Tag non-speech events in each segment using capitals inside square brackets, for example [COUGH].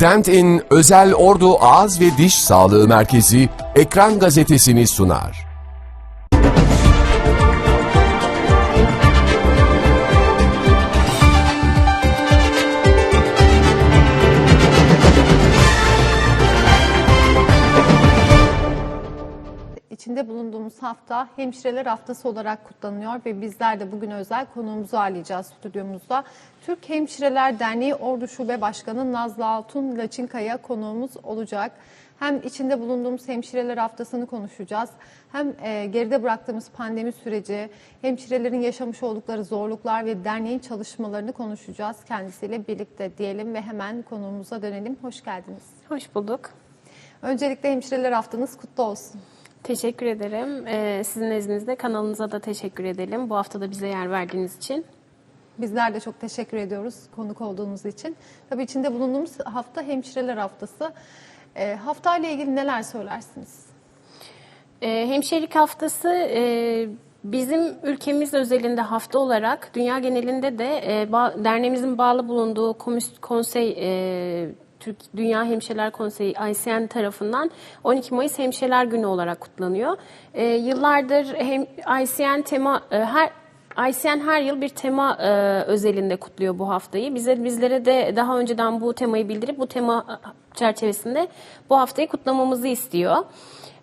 Dentin Özel Ordu Ağız ve Diş Sağlığı Merkezi Ekran Gazetesini sunar. Hafta Hemşireler Haftası olarak kutlanıyor ve bizler de bugün özel konuğumuzu ağırlayacağız stüdyomuzda. Türk Hemşireler Derneği Ordu Şube Başkanı Nazlı Altun Laçinkaya konuğumuz olacak. Hem içinde bulunduğumuz Hemşireler Haftası'nı konuşacağız. Hem e, geride bıraktığımız pandemi süreci, hemşirelerin yaşamış oldukları zorluklar ve derneğin çalışmalarını konuşacağız kendisiyle birlikte diyelim ve hemen konuğumuza dönelim. Hoş geldiniz. Hoş bulduk. Öncelikle Hemşireler Haftanız kutlu olsun. Teşekkür ederim. Ee, sizin nezdinizde kanalınıza da teşekkür edelim. Bu hafta da bize yer verdiğiniz için. Bizler de çok teşekkür ediyoruz konuk olduğunuz için. Tabii içinde bulunduğumuz hafta Hemşireler Haftası. E, haftayla ilgili neler söylersiniz? Ee, hemşirelik haftası e, bizim ülkemiz özelinde hafta olarak dünya genelinde de e, ba- derneğimizin bağlı bulunduğu komis- konsey e, Türk Dünya Hemşireler Konseyi ICN tarafından 12 Mayıs Hemşireler Günü olarak kutlanıyor. E, yıllardır hem ICN tema e, her ICN her yıl bir tema e, özelinde kutluyor bu haftayı. Bize bizlere de daha önceden bu temayı bildirip bu tema e, çerçevesinde bu haftayı kutlamamızı istiyor.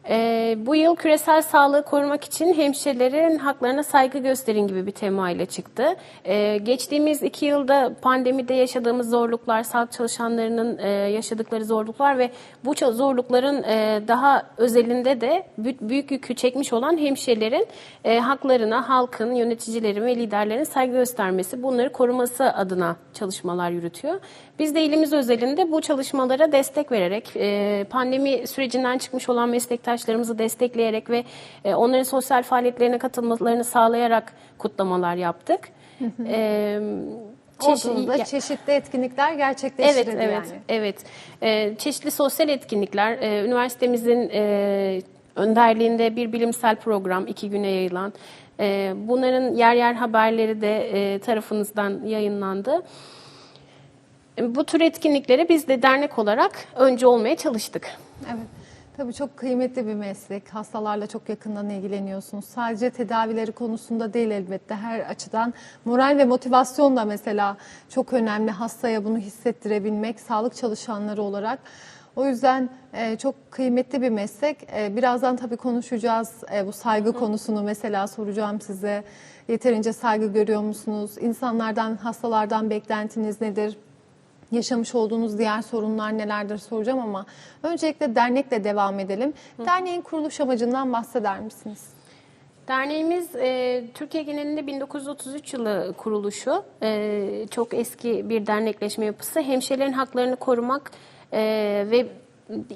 E, bu yıl küresel sağlığı korumak için hemşirelerin haklarına saygı gösterin gibi bir tema ile çıktı. E, geçtiğimiz iki yılda pandemide yaşadığımız zorluklar, sağlık çalışanlarının e, yaşadıkları zorluklar ve bu zorlukların e, daha özelinde de bü- büyük yükü çekmiş olan hemşirelerin e, haklarına halkın, yöneticilerin ve liderlerin saygı göstermesi, bunları koruması adına çalışmalar yürütüyor. Biz de ilimiz özelinde bu çalışmalara destek vererek, e, pandemi sürecinden çıkmış olan meslektaşlarımızı destekleyerek ve e, onların sosyal faaliyetlerine katılmalarını sağlayarak kutlamalar yaptık. E, çeşi- Ordu'da ya- çeşitli etkinlikler Evet, gerçekleştirildi evet, yani. evet. Ee, çeşitli sosyal etkinlikler, e, üniversitemizin e, önderliğinde bir bilimsel program iki güne yayılan. e, bunların yer yer haberleri de e, tarafınızdan yayınlandı. Bu tür etkinliklere biz de dernek olarak önce olmaya çalıştık. Evet. Tabii çok kıymetli bir meslek. Hastalarla çok yakından ilgileniyorsunuz. Sadece tedavileri konusunda değil elbette. Her açıdan moral ve motivasyon da mesela çok önemli. Hastaya bunu hissettirebilmek sağlık çalışanları olarak. O yüzden e, çok kıymetli bir meslek. E, birazdan tabii konuşacağız e, bu saygı konusunu mesela soracağım size. Yeterince saygı görüyor musunuz? İnsanlardan, hastalardan beklentiniz nedir? Yaşamış olduğunuz diğer sorunlar nelerdir soracağım ama öncelikle dernekle devam edelim. Derneğin kuruluş amacından bahseder misiniz? Derneğimiz e, Türkiye genelinde 1933 yılı kuruluşu. E, çok eski bir dernekleşme yapısı. Hemşirelerin haklarını korumak e, ve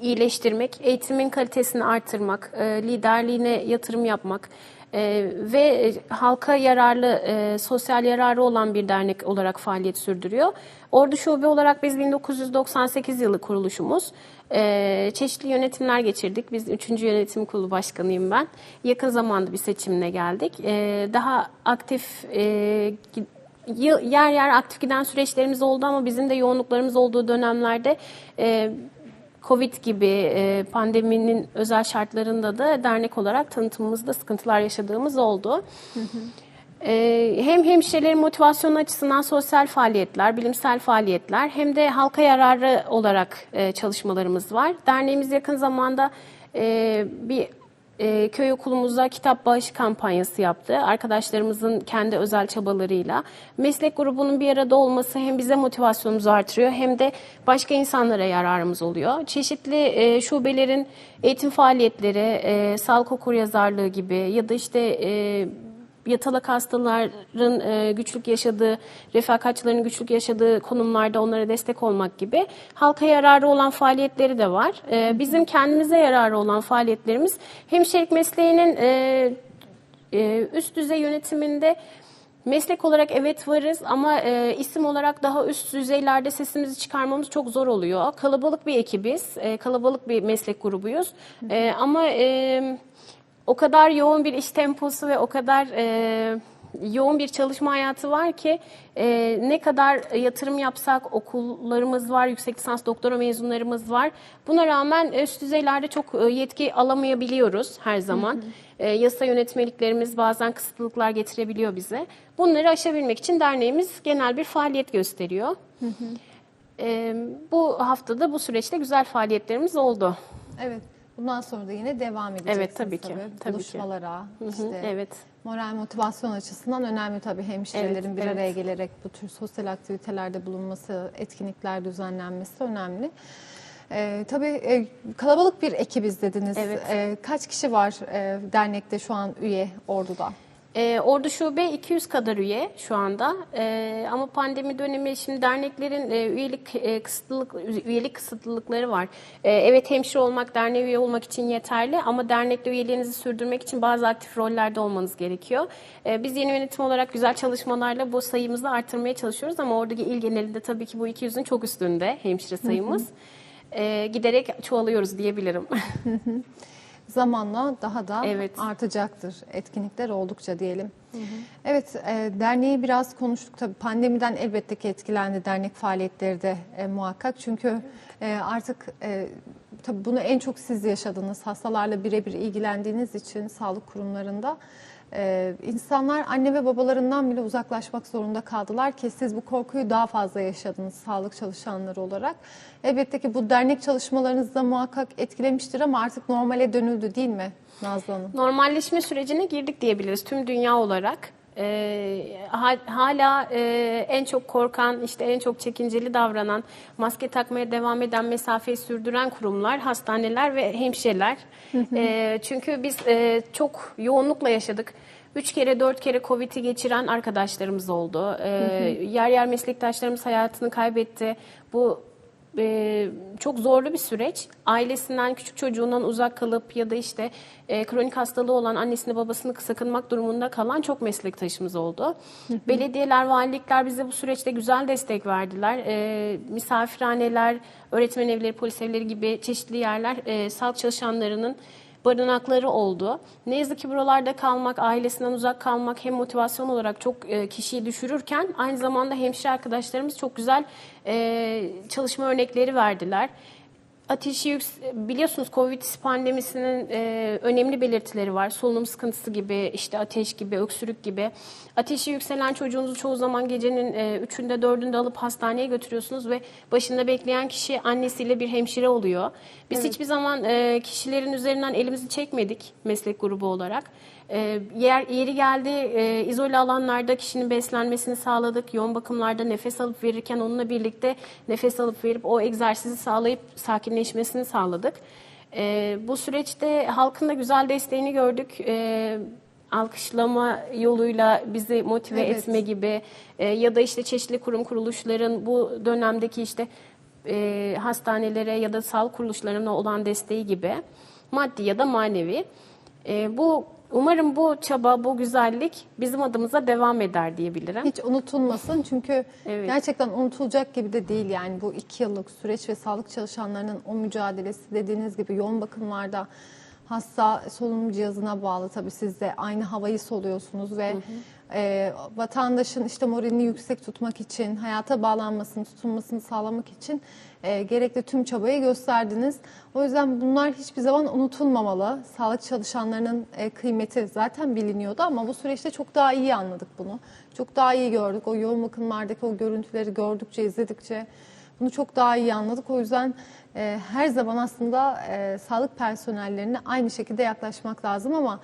iyileştirmek, eğitimin kalitesini artırmak, e, liderliğine yatırım yapmak e, ve halka yararlı, e, sosyal yararı olan bir dernek olarak faaliyet sürdürüyor. Ordu Şube olarak biz 1998 yılı kuruluşumuz. Ee, çeşitli yönetimler geçirdik. Biz 3. yönetim kurulu başkanıyım ben. Yakın zamanda bir seçimle geldik. Ee, daha aktif e, yer yer aktif giden süreçlerimiz oldu ama bizim de yoğunluklarımız olduğu dönemlerde e, Covid gibi e, pandeminin özel şartlarında da dernek olarak tanıtımımızda sıkıntılar yaşadığımız oldu. Ee, hem hemşirelerin motivasyon açısından sosyal faaliyetler, bilimsel faaliyetler hem de halka yararı olarak e, çalışmalarımız var. Derneğimiz yakın zamanda e, bir e, köy okulumuzda kitap bağışı kampanyası yaptı. Arkadaşlarımızın kendi özel çabalarıyla. Meslek grubunun bir arada olması hem bize motivasyonumuzu artırıyor hem de başka insanlara yararımız oluyor. Çeşitli e, şubelerin eğitim faaliyetleri, e, sağlık okuryazarlığı gibi ya da işte... E, yatalak hastaların e, güçlük yaşadığı, refakatçilerin güçlük yaşadığı konumlarda onlara destek olmak gibi halka yararı olan faaliyetleri de var. E, bizim kendimize yararı olan faaliyetlerimiz hemşirelik mesleğinin e, e, üst düzey yönetiminde Meslek olarak evet varız ama e, isim olarak daha üst düzeylerde sesimizi çıkarmamız çok zor oluyor. Kalabalık bir ekibiz, e, kalabalık bir meslek grubuyuz. E, ama e, o kadar yoğun bir iş temposu ve o kadar e, yoğun bir çalışma hayatı var ki e, ne kadar yatırım yapsak okullarımız var, yüksek lisans doktora mezunlarımız var. Buna rağmen üst düzeylerde çok e, yetki alamayabiliyoruz her zaman. E, yasa yönetmeliklerimiz bazen kısıtlılıklar getirebiliyor bize. Bunları aşabilmek için derneğimiz genel bir faaliyet gösteriyor. E, bu haftada bu süreçte güzel faaliyetlerimiz oldu. Evet. Bundan sonra da yine devam edeceksiniz tabii ki, tabii ki. Buluşmalara, işte evet. moral motivasyon açısından önemli tabii hemşirelerin Evet, bir evet. araya gelerek bu tür sosyal aktivitelerde bulunması, etkinlikler düzenlenmesi önemli. Ee, tabii e, kalabalık bir ekibiz dediniz. Evet. Ee, kaç kişi var e, dernekte şu an üye Ordu'da? Ee, Ordu Şube 200 kadar üye şu anda. Ee, ama pandemi dönemi şimdi derneklerin e, üyelik e, kısıtlılık üyelik kısıtlılıkları var. Ee, evet hemşire olmak, derneğe üye olmak için yeterli ama dernekte üyeliğinizi sürdürmek için bazı aktif rollerde olmanız gerekiyor. Ee, biz yeni yönetim olarak güzel çalışmalarla bu sayımızı artırmaya çalışıyoruz ama oradaki il genelinde tabii ki bu 200'ün çok üstünde hemşire sayımız. Ee, giderek çoğalıyoruz diyebilirim. Zamanla daha da Evet. artacaktır etkinlikler oldukça diyelim. Evet, e, derneği biraz konuştuk tabii pandemiden elbette ki etkilendi dernek faaliyetleri de e, muhakkak. Çünkü e, artık e, tabii bunu en çok siz yaşadınız. Hastalarla birebir ilgilendiğiniz için sağlık kurumlarında e, insanlar anne ve babalarından bile uzaklaşmak zorunda kaldılar ki siz bu korkuyu daha fazla yaşadınız sağlık çalışanları olarak. Elbette ki bu dernek çalışmalarınızı da muhakkak etkilemiştir ama artık normale dönüldü değil mi Nazlı Hanım? Normalleşme sürecine girdik diyebiliriz tüm dünya olarak. Ha- hala e, en çok korkan, işte en çok çekinceli davranan, maske takmaya devam eden, mesafeyi sürdüren kurumlar, hastaneler ve hemşireler. Ee, çünkü biz e, çok yoğunlukla yaşadık. Üç kere, dört kere Covid'i geçiren arkadaşlarımız oldu. Ee, yer yer meslektaşlarımız hayatını kaybetti. Bu e, çok zorlu bir süreç. Ailesinden, küçük çocuğundan uzak kalıp ya da işte e, kronik hastalığı olan annesini babasını sakınmak durumunda kalan çok meslektaşımız oldu. Belediyeler, valilikler bize bu süreçte güzel destek verdiler. E, misafirhaneler, öğretmen evleri, polis evleri gibi çeşitli yerler e, sağlık çalışanlarının barınakları oldu. Ne yazık ki buralarda kalmak, ailesinden uzak kalmak hem motivasyon olarak çok e, kişiyi düşürürken aynı zamanda hemşire arkadaşlarımız çok güzel e, çalışma örnekleri verdiler. Ateşi yüks- biliyorsunuz Covid pandemisinin e, önemli belirtileri var. Solunum sıkıntısı gibi, işte ateş gibi, öksürük gibi. Ateşi yükselen çocuğunuzu çoğu zaman gecenin e, üçünde dördünde alıp hastaneye götürüyorsunuz ve başında bekleyen kişi annesiyle bir hemşire oluyor. Biz hiçbir zaman e, kişilerin üzerinden elimizi çekmedik meslek grubu olarak. E, yer yeri geldi e, izole alanlarda kişinin beslenmesini sağladık. Yoğun bakımlarda nefes alıp verirken onunla birlikte nefes alıp verip o egzersizi sağlayıp sakinleşmesini sağladık. E, bu süreçte halkın da güzel desteğini gördük. E, alkışlama yoluyla bizi motive Evet. etme gibi e, ya da işte çeşitli kurum kuruluşların bu dönemdeki işte e, hastanelere ya da sağlık kuruluşlarına olan desteği gibi maddi ya da manevi. E, bu umarım bu çaba, bu güzellik bizim adımıza devam eder diyebilirim. Hiç unutulmasın çünkü Evet. gerçekten unutulacak gibi de değil yani bu iki yıllık süreç ve sağlık çalışanlarının o mücadelesi dediğiniz gibi yoğun bakımlarda hasta solunum cihazına bağlı tabii siz de aynı havayı soluyorsunuz ve e, vatandaşın işte moralini yüksek tutmak için hayata bağlanmasını tutunmasını sağlamak için e, gerekli tüm çabayı gösterdiniz. O yüzden bunlar hiçbir zaman unutulmamalı. Sağlık çalışanlarının e, kıymeti zaten biliniyordu ama bu süreçte çok daha iyi anladık bunu. Çok daha iyi gördük. O yoğun bakımlardaki o görüntüleri gördükçe, izledikçe bunu çok daha iyi anladık. O yüzden e, her zaman aslında e, sağlık personellerine aynı şekilde yaklaşmak lazım ama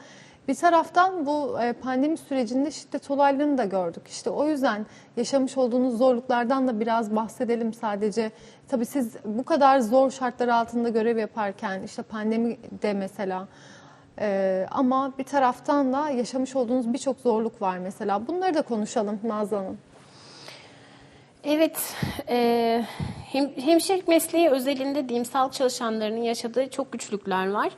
bir taraftan bu e, pandemi sürecinde şiddet olaylarını da gördük. İşte o yüzden yaşamış olduğunuz zorluklardan da biraz bahsedelim sadece. Tabii siz bu kadar zor şartlar altında görev yaparken işte pandemi de mesela e, ama bir taraftan da yaşamış olduğunuz birçok zorluk var mesela. Bunları da konuşalım Nazlı Hanım. Evet, e, hem, hemşirelik mesleği özelinde diyeyim sağlık çalışanlarının yaşadığı çok güçlükler var.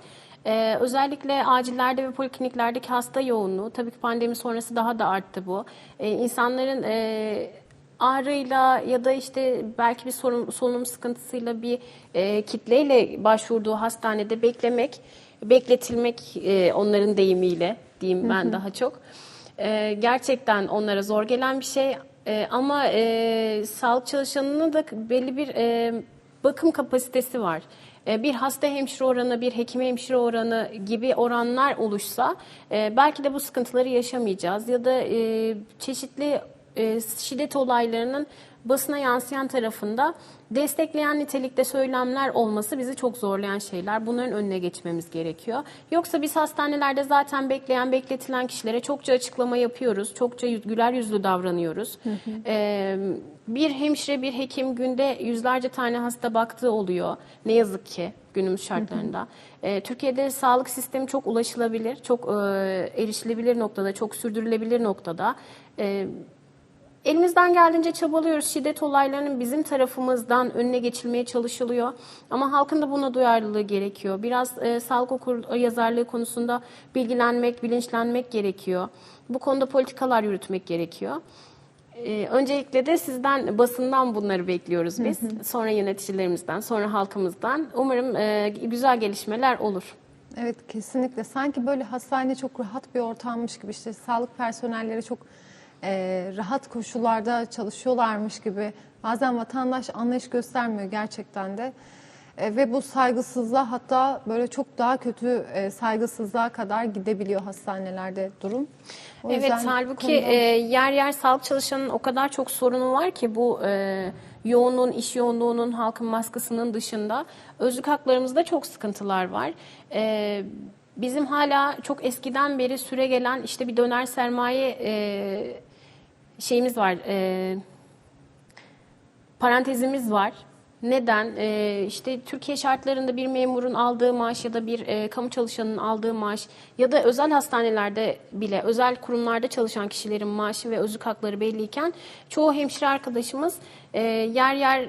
E, özellikle acillerde ve polikliniklerdeki hasta yoğunluğu, tabii ki pandemi sonrası daha da arttı bu. E, insanların e, ağrıyla ya da işte belki bir sorun, solunum sıkıntısıyla bir e, kitleyle başvurduğu hastanede beklemek, bekletilmek e, onların deyimiyle diyeyim ben daha çok. E, gerçekten onlara zor gelen bir şey. E, ama e, sağlık çalışanının da belli bir e, bakım kapasitesi var. E, bir hasta hemşire oranı, bir hekim hemşire oranı gibi oranlar oluşsa e, belki de bu sıkıntıları yaşamayacağız. Ya da e, çeşitli şiddet olaylarının basına yansıyan tarafında destekleyen nitelikte söylemler olması bizi çok zorlayan şeyler. Bunların önüne geçmemiz gerekiyor. Yoksa biz hastanelerde zaten bekleyen, bekletilen kişilere çokça açıklama yapıyoruz. Çokça güler yüzlü davranıyoruz. Ee, bir hemşire, bir hekim günde yüzlerce tane hasta baktığı oluyor. Ne yazık ki günümüz şartlarında. Ee, Türkiye'de sağlık sistemi çok ulaşılabilir, çok e, erişilebilir noktada, çok sürdürülebilir noktada. Ee, Elimizden geldiğince çabalıyoruz. Şiddet olaylarının bizim tarafımızdan önüne geçilmeye çalışılıyor. Ama halkın da buna duyarlılığı gerekiyor. Biraz e, sağlık okur yazarlığı konusunda bilgilenmek, bilinçlenmek gerekiyor. Bu konuda politikalar yürütmek gerekiyor. E, öncelikle de sizden, basından bunları bekliyoruz biz. Sonra yöneticilerimizden, sonra halkımızdan. Umarım e, güzel gelişmeler olur. Evet kesinlikle. Sanki böyle hastane çok rahat bir ortammış gibi işte sağlık personelleri çok e, rahat koşullarda çalışıyorlarmış gibi. Bazen vatandaş anlayış göstermiyor gerçekten de. E, ve bu saygısızlığa hatta böyle çok daha kötü e, saygısızlığa kadar gidebiliyor hastanelerde durum. O Evet halbuki konuda- e, yer yer sağlık çalışanının o kadar çok sorunu var ki bu e, yoğunluğun, iş yoğunluğunun, halkın baskısının dışında özlük haklarımızda çok sıkıntılar var. E, bizim hala çok eskiden beri süre gelen işte bir döner sermaye e, şeyimiz var. E, parantezimiz var. Neden? Ee, işte Türkiye şartlarında bir memurun aldığı maaş ya da bir e, kamu çalışanının aldığı maaş ya da özel hastanelerde bile özel kurumlarda çalışan kişilerin maaşı ve özlük hakları belliyken çoğu hemşire arkadaşımız e, yer yer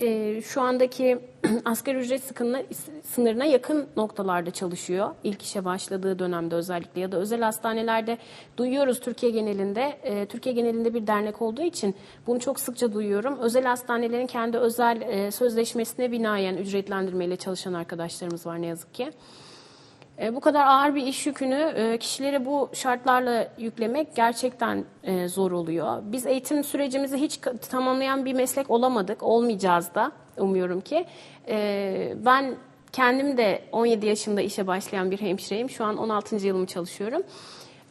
e, şu andaki [CLEARS THROAT] asgari ücret sıkınına, sınırına yakın noktalarda çalışıyor. İlk işe başladığı dönemde özellikle ya da özel hastanelerde duyuyoruz Türkiye genelinde. E, Türkiye genelinde bir dernek olduğu için bunu çok sıkça duyuyorum. Özel hastanelerin kendi özel e, sözleşmesine binaen ücretlendirmeyle çalışan arkadaşlarımız var ne yazık ki. E, bu kadar ağır bir iş yükünü e, kişilere bu şartlarla yüklemek gerçekten e, zor oluyor. Biz eğitim sürecimizi hiç tamamlayan bir meslek olamadık, olmayacağız da umuyorum ki. E, ben kendim de 17 yaşında işe başlayan bir hemşireyim. Şu an 16. yılımı çalışıyorum.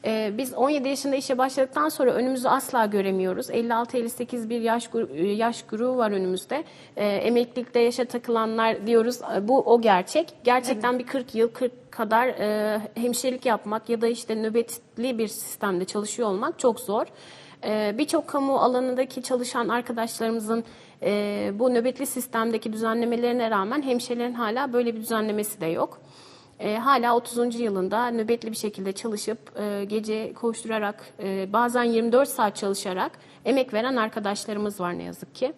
Ee, biz 17 yaşında işe başladıktan sonra önümüzü asla göremiyoruz. 56-58 bir yaş, gru- yaş grubu var önümüzde. Ee, emeklilikte yaşa takılanlar diyoruz. Ee, Bu o gerçek. Gerçekten bir 40 yıl, 40 kadar e, hemşirelik yapmak ya da işte nöbetli bir sistemde çalışıyor olmak çok zor. Ee, Birçok kamu alanındaki çalışan arkadaşlarımızın e, bu nöbetli sistemdeki düzenlemelerine rağmen hemşirelerin hala böyle bir düzenlemesi de yok. E, hala 30. yılında nöbetli bir şekilde çalışıp e, gece koşturarak e, bazen 24 saat çalışarak emek veren arkadaşlarımız var ne yazık ki.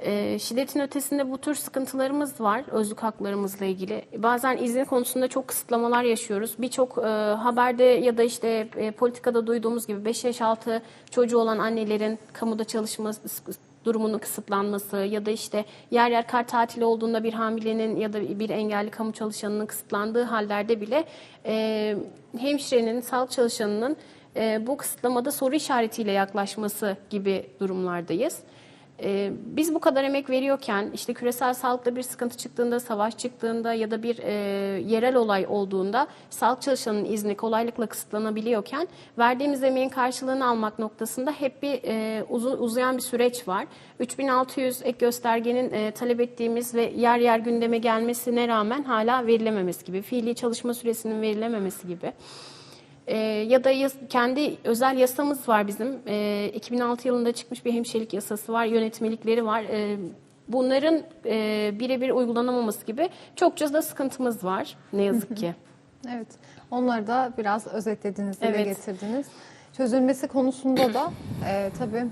E, şiddetin ötesinde bu tür sıkıntılarımız var özlük haklarımızla ilgili. Bazen izin konusunda çok kısıtlamalar yaşıyoruz. Birçok e, haberde ya da işte e, politikada duyduğumuz gibi 5 yaş altı çocuğu olan annelerin kamuda çalışması durumunun kısıtlanması ya da işte yer yer kar tatili olduğunda bir hamilenin ya da bir engelli kamu çalışanının kısıtlandığı hallerde bile e, hemşirenin, sağlık çalışanının e, bu kısıtlamada soru işaretiyle yaklaşması gibi durumlardayız. Ee, biz bu kadar emek veriyorken işte küresel sağlıkta bir sıkıntı çıktığında, savaş çıktığında ya da bir e, yerel olay olduğunda sağlık çalışanının izni kolaylıkla kısıtlanabiliyorken verdiğimiz emeğin karşılığını almak noktasında hep bir e, uzun uzayan bir süreç var. 3600 ek göstergenin e, talep ettiğimiz ve yer yer gündeme gelmesine rağmen hala verilememesi gibi, fiili çalışma süresinin verilememesi gibi. Ee, ya da yas- kendi özel yasamız var bizim. Ee, 2006 yılında çıkmış bir hemşirelik yasası var, yönetmelikleri var. Ee, bunların e, birebir uygulanamaması gibi çokça da sıkıntımız var ne yazık ki. Evet, onları da biraz özetlediniz, Evet. getirdiniz. Çözülmesi konusunda da [CLEARS THROAT] e, tabii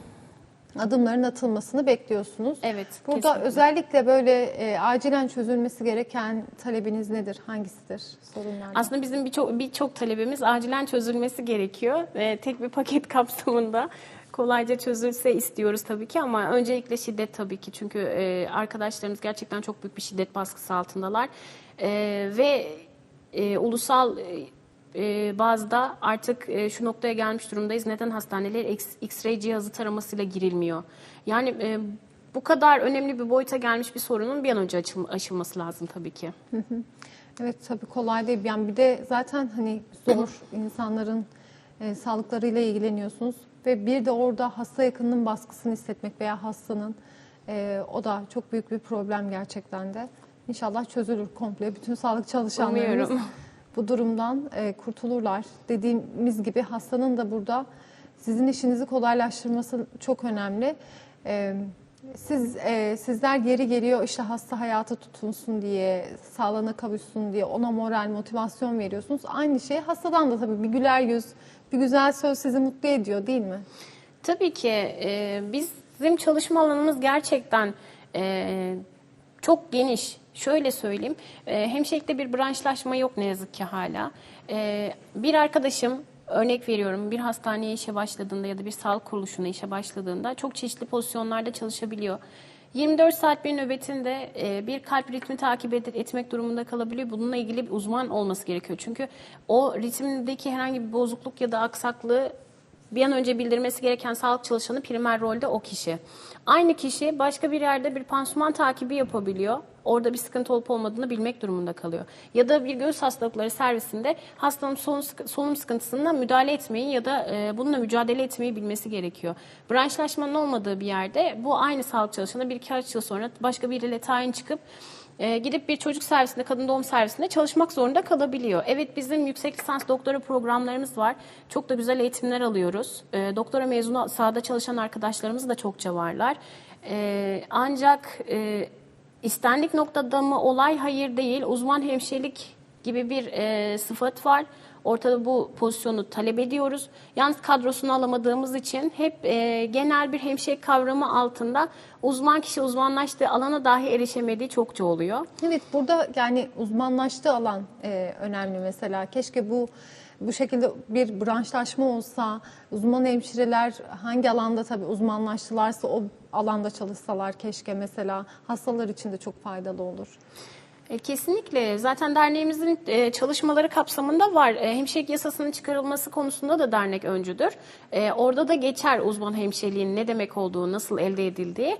adımların atılmasını bekliyorsunuz. Evet, Burada kesinlikle. özellikle böyle e, acilen çözülmesi gereken talebiniz nedir? Hangisidir sorunlar? Aslında bizim birçok birçok talebimiz acilen çözülmesi gerekiyor. Ee, tek bir paket [LAUGHS] kapsamında kolayca çözülse istiyoruz tabii ki ama öncelikle şiddet tabii ki çünkü e, arkadaşlarımız gerçekten çok büyük bir şiddet baskısı altındalar Ee, ve e, ulusal e, e, bazda artık e, şu noktaya gelmiş durumdayız. Neden hastanelere X- X-ray cihazı taramasıyla girilmiyor? Yani e, bu kadar önemli bir boyuta gelmiş bir sorunun bir an önce açıl- aşılması lazım tabii ki. Evet tabii kolay değil. Yani bir de zaten hani zor [CLEARS THROAT] insanların e, sağlıklarıyla ilgileniyorsunuz ve bir de orada hasta yakınının baskısını hissetmek veya hastanın e, o da çok büyük bir problem gerçekten de. İnşallah çözülür komple. Bütün sağlık çalışanlarımız Umuyorum. Bu durumdan e, kurtulurlar. Dediğimiz gibi hastanın da burada sizin işinizi kolaylaştırması çok önemli. E, siz e, sizler yeri geliyor işte hasta hayata tutunsun diye, sağlığına kavuşsun diye ona moral, motivasyon veriyorsunuz. Aynı şey hastadan da tabii bir güler yüz, bir güzel söz sizi mutlu ediyor değil mi? Tabii ki e, bizim çalışma alanımız gerçekten e, çok geniş. Şöyle söyleyeyim, e, hemşirelikte bir branşlaşma yok ne yazık ki hala. E, bir arkadaşım, örnek veriyorum, bir hastaneye işe başladığında ya da bir sağlık kuruluşuna işe başladığında çok çeşitli pozisyonlarda çalışabiliyor. 24 saat bir nöbetinde e, bir kalp ritmi takip etmek durumunda kalabiliyor. Bununla ilgili bir uzman olması gerekiyor. Çünkü o ritimdeki herhangi bir bozukluk ya da aksaklığı bir an önce bildirmesi gereken sağlık çalışanı primer rolde o kişi. Aynı kişi başka bir yerde bir pansuman takibi yapabiliyor. Orada bir sıkıntı olup olmadığını bilmek durumunda kalıyor. Ya da bir göğüs hastalıkları servisinde hastanın solunum, sıkı- sıkıntısına müdahale etmeyi ya da e, bununla mücadele etmeyi bilmesi gerekiyor. Branşlaşmanın olmadığı bir yerde bu aynı sağlık çalışanı bir iki yıl sonra başka biriyle tayin çıkıp e, gidip bir çocuk servisinde, kadın doğum servisinde çalışmak zorunda kalabiliyor. Evet bizim yüksek lisans doktora programlarımız var. Çok da güzel eğitimler alıyoruz. E, doktora mezunu sahada çalışan arkadaşlarımız da çokça varlar. E, ancak istendik noktada mı olay hayır değil. Uzman hemşirelik gibi bir e, sıfat var. Ortada bu pozisyonu talep ediyoruz. Yalnız kadrosunu alamadığımız için hep e, genel bir hemşire kavramı altında uzman kişi uzmanlaştığı alana dahi erişemediği çokça oluyor. Evet burada yani uzmanlaştığı alan e, önemli mesela. Keşke bu bu şekilde bir branşlaşma olsa, uzman hemşireler hangi alanda tabii uzmanlaştılarsa o alanda çalışsalar keşke mesela hastalar için de çok faydalı olur. E, Kesinlikle. Zaten derneğimizin e, çalışmaları kapsamında var. E, Hemşirelik yasasının çıkarılması konusunda da dernek öncüdür. Orada da geçer uzman hemşireliğin ne demek olduğu, nasıl elde edildiği.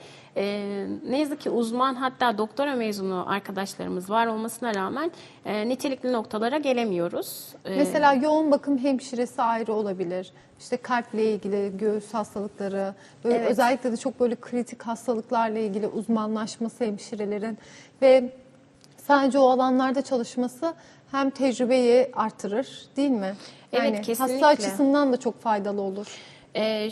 Ne yazık ki uzman hatta doktora mezunu arkadaşlarımız var olmasına rağmen nitelikli noktalara gelemiyoruz. Mesela yoğun bakım hemşiresi ayrı olabilir. İşte kalple ilgili göğüs hastalıkları, böyle Evet. özellikle de çok böyle kritik hastalıklarla ilgili uzmanlaşması hemşirelerin ve sadece o alanlarda çalışması hem tecrübeyi artırır değil mi? Evet, Yani kesinlikle. hasta açısından da çok faydalı olur. Ee,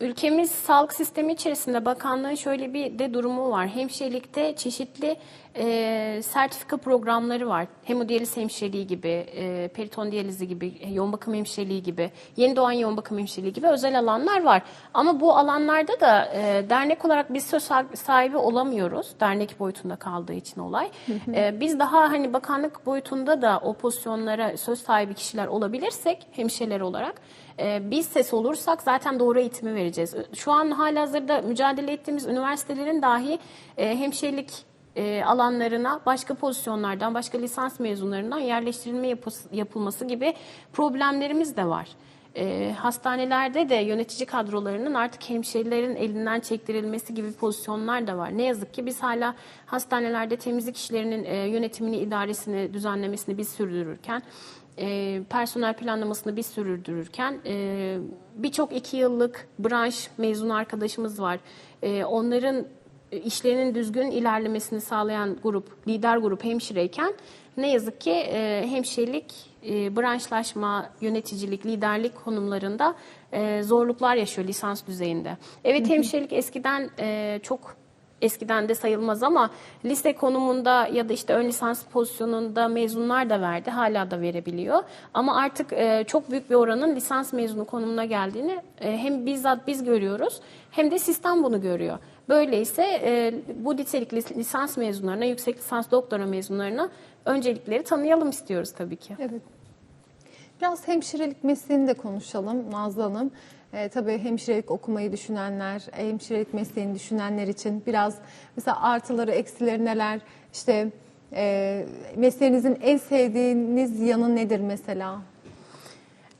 ülkemiz sağlık sistemi içerisinde bakanlığın şöyle bir de durumu var. Hemşirelikte çeşitli e, sertifika programları var. Hemodiyaliz hemşireliği gibi, e, periton diyalizi gibi, yoğun bakım hemşireliği gibi, yeni doğan yoğun bakım hemşireliği gibi özel alanlar var. Ama bu alanlarda da e, dernek olarak biz söz sahibi olamıyoruz. Dernek boyutunda kaldığı için olay. E, biz daha hani bakanlık boyutunda da o pozisyonlara söz sahibi kişiler olabilirsek hemşireler olarak e, biz ses olursak zaten doğru eğitimi vereceğiz. Şu an halihazırda mücadele ettiğimiz üniversitelerin dahi e, hemşirelik e, alanlarına başka pozisyonlardan, başka lisans mezunlarından yerleştirilme yapısı- yapılması gibi problemlerimiz de var. E, hastanelerde de yönetici kadrolarının artık hemşirelerin elinden çektirilmesi gibi pozisyonlar da var. Ne yazık ki biz hala hastanelerde temizlik işlerinin e, yönetimini, idaresini, düzenlemesini biz sürdürürken e, personel planlamasını biz sürdürürken e, birçok iki yıllık branş mezunu arkadaşımız var. E, onların işlerinin düzgün ilerlemesini sağlayan grup, lider grup hemşireyken ne yazık ki e, hemşirelik, e, branşlaşma, yöneticilik, liderlik konumlarında e, zorluklar yaşıyor lisans düzeyinde. Evet hemşirelik eskiden e, çok eskiden de sayılmaz ama lise konumunda ya da işte ön lisans pozisyonunda mezunlar da verdi. Hala da verebiliyor. Ama artık e, çok büyük bir oranın lisans mezunu konumuna geldiğini e, hem bizzat biz görüyoruz hem de sistem bunu görüyor. Böyleyse e, bu nitelikli lisans mezunlarına, yüksek lisans doktora mezunlarına öncelikleri tanıyalım istiyoruz tabii ki. Evet. Biraz hemşirelik mesleğini de konuşalım Nazlı Hanım. Ee, tabii hemşirelik okumayı düşünenler, hemşirelik mesleğini düşünenler için biraz mesela artıları, eksileri neler, işte E, mesleğinizin en sevdiğiniz yanı nedir mesela?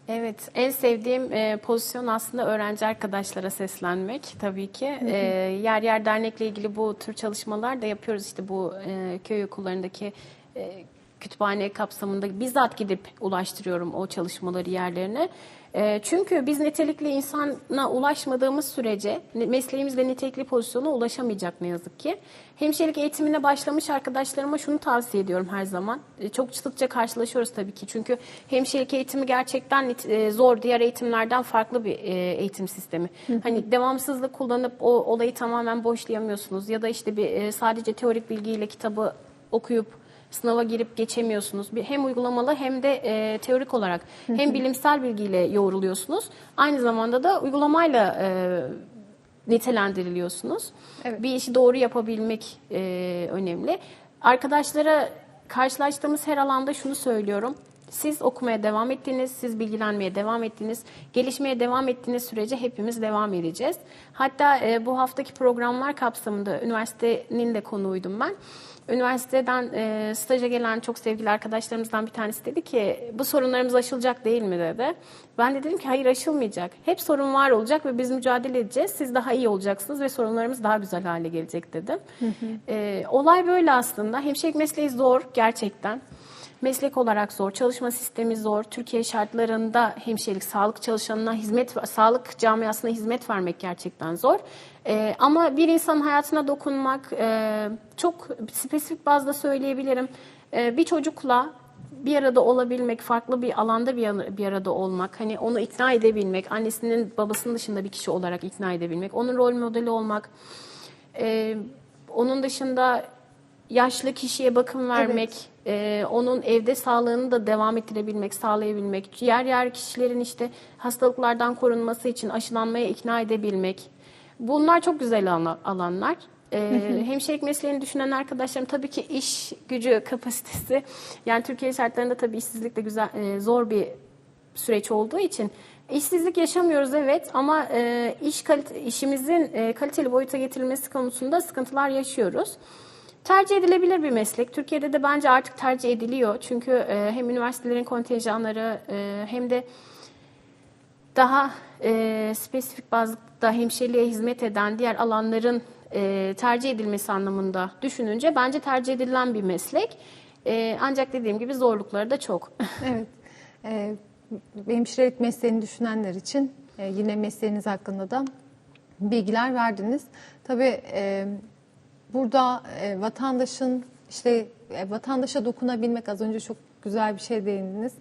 Evet, en sevdiğim e, pozisyon aslında öğrenci arkadaşlara seslenmek tabii ki. E, yer yer dernekle ilgili bu tür çalışmalar da yapıyoruz. İşte bu e, köy okullarındaki e, kütüphane kapsamında bizzat gidip ulaştırıyorum o çalışmaları yerlerine. E, çünkü biz nitelikli insana ulaşmadığımız sürece mesleğimizde nitelikli pozisyona ulaşamayacak ne yazık ki. Hemşirelik eğitimine başlamış arkadaşlarıma şunu tavsiye ediyorum her zaman. E, Çok sıkça karşılaşıyoruz tabii ki. Çünkü hemşirelik eğitimi gerçekten e, zor, diğer eğitimlerden farklı bir e, eğitim sistemi. Hani devamsızlık kullanıp o olayı tamamen boşlayamıyorsunuz ya da işte bir e, sadece teorik bilgiyle kitabı okuyup sınava girip geçemiyorsunuz. Hem uygulamalı hem de e, teorik olarak hem bilimsel bilgiyle yoğruluyorsunuz. Aynı zamanda da uygulamayla e, nitelendiriliyorsunuz. Evet. Bir işi doğru yapabilmek e, önemli. Arkadaşlara karşılaştığımız her alanda şunu söylüyorum. Siz okumaya devam ettiniz, siz bilgilenmeye devam ettiniz, gelişmeye devam ettiğiniz sürece hepimiz devam edeceğiz. Hatta e, bu haftaki programlar kapsamında üniversitenin de konuğuydum ben. Üniversiteden e, staja gelen çok sevgili arkadaşlarımızdan bir tanesi dedi ki bu sorunlarımız aşılacak değil mi dedi. Ben de dedim ki hayır aşılmayacak. Hep sorun var olacak ve biz mücadele edeceğiz. Siz daha iyi olacaksınız ve sorunlarımız daha güzel hale gelecek dedim. E, olay böyle aslında. Hemşirelik mesleği zor gerçekten. Meslek olarak zor, çalışma sistemi zor. Türkiye şartlarında hemşirelik, sağlık çalışanına hizmet, sağlık camiasına hizmet vermek gerçekten zor. Ee, ama bir insanın hayatına dokunmak, e, çok spesifik bazda söyleyebilirim. Ee, bir çocukla bir arada olabilmek, farklı bir alanda bir, bir arada olmak, hani onu ikna edebilmek, annesinin babasının dışında bir kişi olarak ikna edebilmek, onun rol modeli olmak, ee, onun dışında yaşlı kişiye bakım vermek, e, onun evde sağlığını da devam ettirebilmek, sağlayabilmek, yer yer kişilerin işte hastalıklardan korunması için aşılanmaya ikna edebilmek. Bunlar çok güzel ala- alanlar. E, hemşirelik mesleğini düşünen arkadaşlarım tabii ki iş gücü [LAUGHS] kapasitesi yani Türkiye şartlarında tabii işsizlik de güzel e, zor bir süreç olduğu için işsizlik yaşamıyoruz evet ama e, iş kalite, işimizin e, kaliteli boyuta getirilmesi konusunda sıkıntılar yaşıyoruz. Tercih edilebilir bir meslek. Türkiye'de de bence artık tercih ediliyor. Çünkü e, hem üniversitelerin kontenjanları e, hem de daha e, spesifik bazda hemşireliğe hizmet eden diğer alanların e, tercih edilmesi anlamında düşününce bence tercih edilen bir meslek. E, ancak dediğim gibi zorlukları da çok. [LAUGHS] Evet. Ee, hemşirelik mesleğini düşünenler için e, yine mesleğiniz hakkında da bilgiler verdiniz. Tabii e, burada e, vatandaşın işte e, vatandaşa dokunabilmek az önce çok güzel bir şey değindiniz.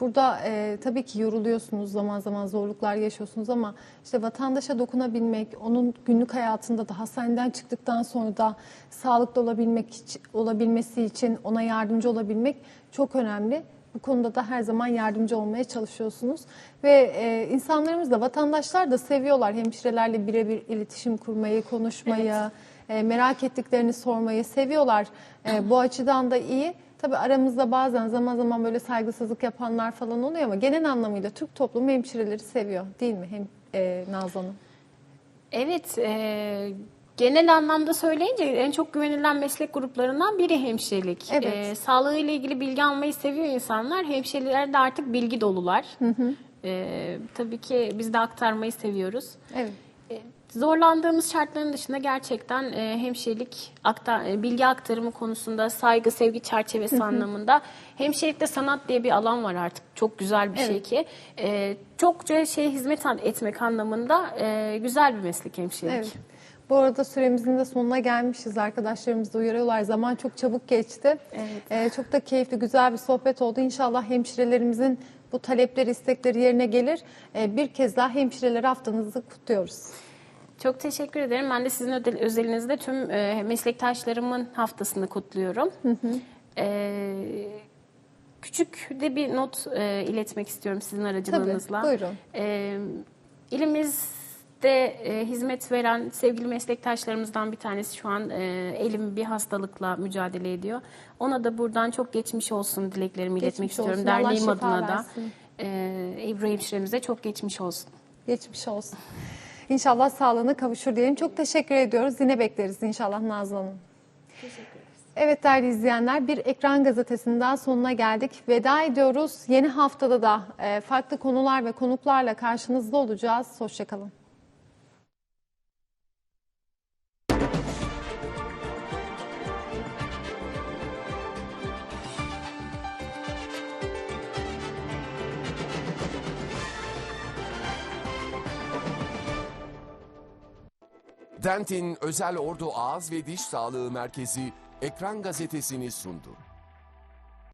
Burada e, tabii ki yoruluyorsunuz, zaman zaman zorluklar yaşıyorsunuz ama işte vatandaşa dokunabilmek, onun günlük hayatında da hastaneden çıktıktan sonra da sağlıklı olabilmek olabilmesi için ona yardımcı olabilmek çok önemli. Bu konuda da her zaman yardımcı olmaya çalışıyorsunuz. Ve e, insanlarımız da, vatandaşlar da seviyorlar hemşirelerle birebir iletişim kurmayı, konuşmayı, e, merak ettiklerini sormayı seviyorlar. E, bu açıdan da iyi. Tabii aramızda bazen zaman zaman böyle saygısızlık yapanlar falan oluyor ama genel anlamıyla Türk toplumu hemşireleri seviyor değil mi hem e, Nazlı Hanım? Evet, e, genel anlamda söyleyince en çok güvenilen meslek gruplarından biri hemşirelik. Evet. E, sağlığıyla ilgili bilgi almayı seviyor insanlar. Hemşireler de artık bilgi dolular. E, tabii ki biz de aktarmayı seviyoruz. Evet. E, Zorlandığımız şartların dışında gerçekten e, hemşirelik aktar, e, bilgi aktarımı konusunda saygı, sevgi çerçevesi anlamında hemşirelikte sanat diye bir alan var artık. Çok güzel bir şey Evet. ki. E, çokça şey hizmet etmek anlamında e, güzel bir meslek hemşirelik. Evet. Bu arada süremizin de sonuna gelmişiz. Arkadaşlarımız da uyarıyorlar. Zaman çok çabuk geçti. Evet. Ee, çok da keyifli, güzel bir sohbet oldu. İnşallah hemşirelerimizin bu talepleri, istekleri yerine gelir. Ee, bir kez daha hemşireler haftanızı kutluyoruz. Çok teşekkür ederim. Ben de sizin özelinizde tüm e, meslektaşlarımın haftasını kutluyorum. E, küçük de bir not e, iletmek istiyorum sizin aracılığınızla. buyurun. E, ilimizde e, hizmet veren sevgili meslektaşlarımızdan bir tanesi şu an e, elim bir hastalıkla mücadele ediyor. Ona da buradan çok geçmiş olsun dileklerimi iletmek Geçmiş istiyorum. olsun. Allah Derneğim adına da. versin. E, Ebru hemşiremize çok geçmiş olsun. Geçmiş olsun. İnşallah sağlığına kavuşur diyelim. Çok teşekkür ediyoruz. Yine bekleriz inşallah Nazlı Hanım. Teşekkür ederiz. Evet değerli izleyenler bir ekran gazetesinin daha sonuna geldik. Veda ediyoruz. Yeni haftada da e, farklı konular ve konuklarla karşınızda olacağız. Hoşçakalın. Dentin Özel Ordu Ağız ve Diş Sağlığı Merkezi Ekran Gazetesini sundu.